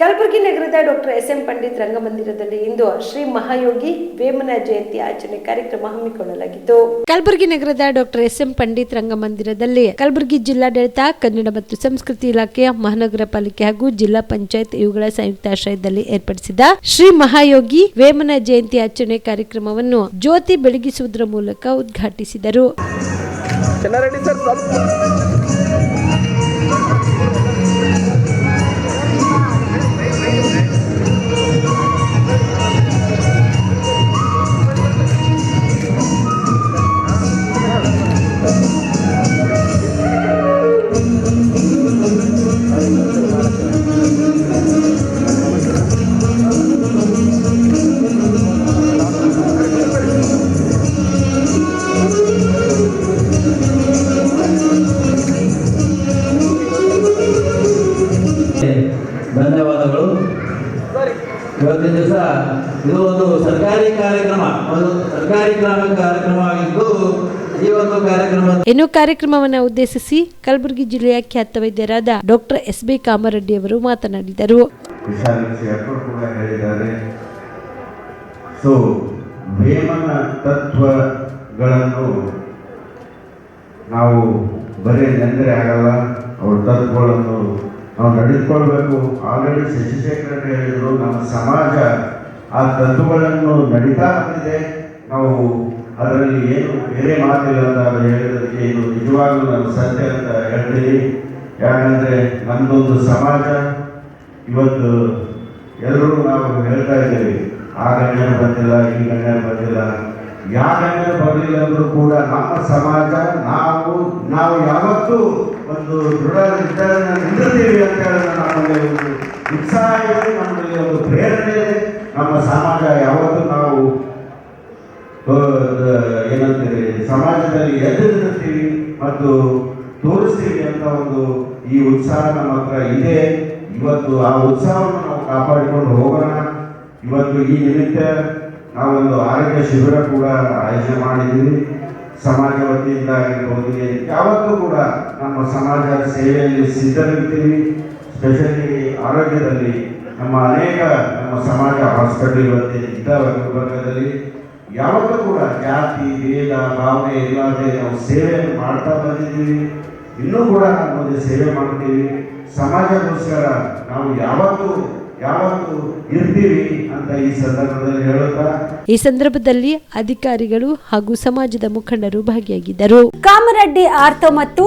ಕಲಬುರಗಿ ನಗರದ doctor S M Pandit ರಂಗಮಂದಿರದಲ್ಲಿ ಇಂದು ಶ್ರೀ ಮಹಾಯೋಗಿ ವೇಮನ ಜಯಂತಿ ಆಚರಣೆ ಕಾರ್ಯಕ್ರಮ ಹಮ್ಮಿಕೊಳ್ಳಲಾಗಿತ್ತು. ಕಲಬುರಗಿ ನಗರದ ಡಾಕ್ಟರ್ ಎಸ್ ಎಂ ಪಂಡಿತ್ ರಂಗಮಂದಿರದಲ್ಲಿ ಕಲಬುರಗಿ ಜಿಲ್ಲಾಡಳಿತ ಕನ್ನಡ ಮತ್ತು ಸಂಸ್ಕೃತಿ ಇಲಾಖೆಯ ಮಹಾನಗರ ಪಾಲಿಕೆ ಹಾಗೂ ಜಿಲ್ಲಾ ಪಂಚಾಯತ್ ಇವುಗಳ ಸಂಯುಕ್ತಾಶ್ರಯದಲ್ಲಿ ಏರ್ಪಡಿಸಿದ ಶ್ರೀ ಮಹಾಯೋಗಿ ವೇಮನ ಜಯಂತಿ ಆಚರಣೆ ಕಾರ್ಯಕ್ರಮವನ್ನು ಜ್ಯೋತಿ ಬೆಳಗಿಸುವುದರ ಮೂಲಕ ಉದ್ಘಾಟಿಸಿದರು. ಧನ್ಯವಾದಗಳು. ಇವತ್ತಿನ ದಿವಸ ಇದು ಒಂದು ಸರ್ಕಾರಿ ಕಾರ್ಯಕ್ರಮ ಒಂದು ಸರ್ಕಾರಿ ಗ್ರಾಮ ಕಾರ್ಯಕ್ರಮ ಆಗಿದ್ದು ಈ ಒಂದು ಕಾರ್ಯಕ್ರಮ ಇನ್ನು ಕಾರ್ಯಕ್ರಮವನ್ನು ಉದ್ದೇಶಿಸಿ ಕಲಬುರಗಿ ಜಿಲ್ಲೆಯ ಖ್ಯಾತ ವೈದ್ಯರಾದ ಡಾಕ್ಟರ್ ಎಸ್ ಬಿ ಕಾಮರೆಡ್ಡಿ ಅವರು ಮಾತನಾಡಿದರು. ಸೊ ವೇಮನ ತತ್ವಗಳನ್ನು ನಾವು ಬರೀ ನೆಂದರೆ ಆಗಲ್ಲ. ಅವ್ರ ತತ್ವಗಳನ್ನು ನಾವು ನಡೆದುಕೊಳ್ಬೇಕು. ಆಲ್ರೆಡಿ ಶಶಿಶೇಖರ್ ಹೇಳಿದರು ನಮ್ಮ ಸಮಾಜ ಆ ತತ್ವಗಳನ್ನು ನಡೀತಾ ಬಂದಿದೆ. ನಾವು ಅದರಲ್ಲಿ ಏನು, ಬೇರೆ ಮಾತಿಲ್ಲ ಅಂತ ಹೇಳಿದಕ್ಕೆ ಇದು ನಿಜವಾಗ್ಲೂ ನಾನು ಸತ್ಯ ಅಂತ ಹೇಳ್ತೀನಿ. ಯಾಕಂದರೆ ನಮ್ಮದೊಂದು ಸಮಾಜ, ಇವತ್ತು ಎಲ್ಲರೂ ನಾವು ಹೇಳ್ತಾ ಇದ್ದೀವಿ, ಆ ಗಣ್ಯರು ಬಂದಿಲ್ಲ, ಈ ಗಣ್ಯರು ಬಂದಿಲ್ಲ. ಯಾವ ಗಣ್ಯರು ಬರಲಿಲ್ಲ ಅಂದರೂ ಕೂಡ ನಮ್ಮ ಸಮಾಜ, ನಾವು ನಾವು ಯಾವತ್ತೂ ಒಂದು ದೃಢ ನಿರ್ಧಾರ ನಿಂದಿರ್ತೀವಿ ಅಂತ ಹೇಳಿ ನಮ್ಮಲ್ಲಿ ಒಂದು ಉತ್ಸಾಹ ಇದೆ ನಮ್ಮಲ್ಲಿ ಒಂದು ಪ್ರೇರಣೆ ನಮ್ಮ ಸಮಾಜ ಯಾವತ್ತೂ ಮತ್ತು ತೋರಿಸ್ತೀವಿ ಅಂತ ಒಂದು ಈ ಉತ್ಸಾಹ ನಮ್ಮ ಹತ್ರ ಇದೆ. ಇವತ್ತು ಆ ಉತ್ಸಾಹವನ್ನು ನಾವು ಕಾಪಾಡಿಕೊಂಡು ಹೋಗೋಣ. ಇವತ್ತು ಈ ನಿಮಿತ್ತ ನಾವೊಂದು ಆರೋಗ್ಯ ಶಿಬಿರ ಕೂಡ ಆಯೋಜನೆ ಮಾಡಿದ್ದೀವಿ. ಸಮಾಜ ವತಿಯಿಂದ ಆಗಿರ್ಬೋದು ಯಾವತ್ತೂ ಕೂಡ ನಮ್ಮ ಸಮಾಜ ಸೇವೆಯಲ್ಲಿ ಸಿದ್ಧರಿರ್ತೀವಿ. ಸ್ಪೆಷಲಿ ಆರೋಗ್ಯದಲ್ಲಿ ನಮ್ಮ ಅನೇಕ ನಮ್ಮ ಸಮಾಜ ಹಾಸ್ಪಿಟಲ್ ಇವತ್ತು ಇದ್ದ ಗುಲ್ಬರ್ಗದಲ್ಲಿ ಯಾವತ್ತೂ ಕೂಡ ಜಾತಿ ಭೇದ ಭಾವನೆ ಇಲ್ಲದೆ ನಾವು ಸೇವೆಯನ್ನು ಮಾಡ್ತಾ ಬಂದಿದ್ದೀವಿ. ಇನ್ನೂ ಕೂಡ ನಾವು ಮುಂದೆ ಸೇವೆ ಮಾಡ್ತೀವಿ. ಸಮಾಜಕ್ಕೋಸ್ಕರ ನಾವು ಯಾವತ್ತೂ ಯಾವತ್ತೂ ಇರ್ತೀವಿ ಅಂತ ಈ ಸಂದರ್ಭದಲ್ಲಿ ಹೇಳುತ್ತಾ. ಈ ಸಂದರ್ಭದಲ್ಲಿ ಅಧಿಕಾರಿಗಳು ಹಾಗೂ ಸಮಾಜದ ಮುಖಂಡರು ಭಾಗಿಯಾಗಿದ್ದರು. ಕಾಮರೆಡ್ಡಿ ಆರ್ತೋ ಮತ್ತು